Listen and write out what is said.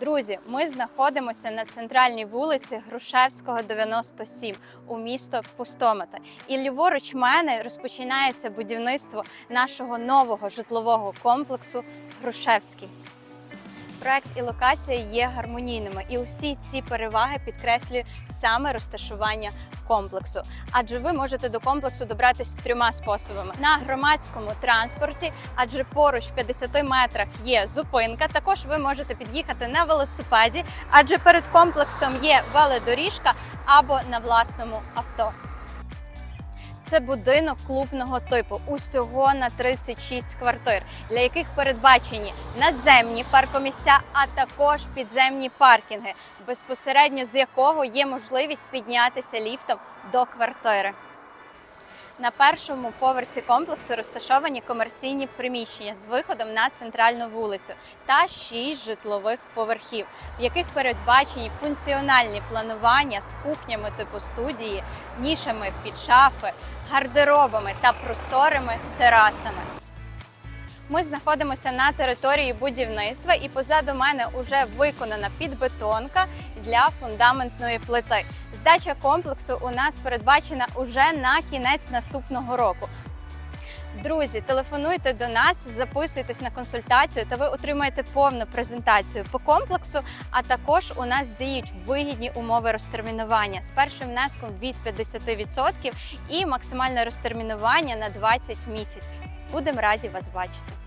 Друзі, ми знаходимося на центральній вулиці Грушевського, 97 у місто Пустомата. І ліворуч мене розпочинається будівництво нашого нового житлового комплексу Грушевський. Проект і локація є гармонійними, і усі ці переваги підкреслює саме розташування комплексу. Адже ви можете до комплексу добратися трьома способами: на громадському транспорті, адже поруч в 50 метрах є зупинка. Також ви можете під'їхати на велосипеді, адже перед комплексом є велодоріжка або на власному авто. Це будинок клубного типу, усього на 36 квартир, для яких передбачені надземні паркомісця, а також підземні паркінги, безпосередньо з якого є можливість піднятися ліфтом до квартири. На першому поверсі комплексу розташовані комерційні приміщення з виходом на центральну вулицю та шість житлових поверхів, в яких передбачені функціональні планування з кухнями типу студії, нішами під шафи, гардеробами та просторими терасами. Ми знаходимося на території будівництва, і позаду мене вже виконана підбетонка для фундаментної плити. Здача комплексу у нас передбачена уже на кінець наступного року. Друзі, телефонуйте до нас, записуйтесь на консультацію, та ви отримаєте повну презентацію по комплексу. А також у нас діють вигідні умови розтермінування з першим внеском від 50% і максимальне розтермінування на 20 місяців. Будемо раді вас бачити.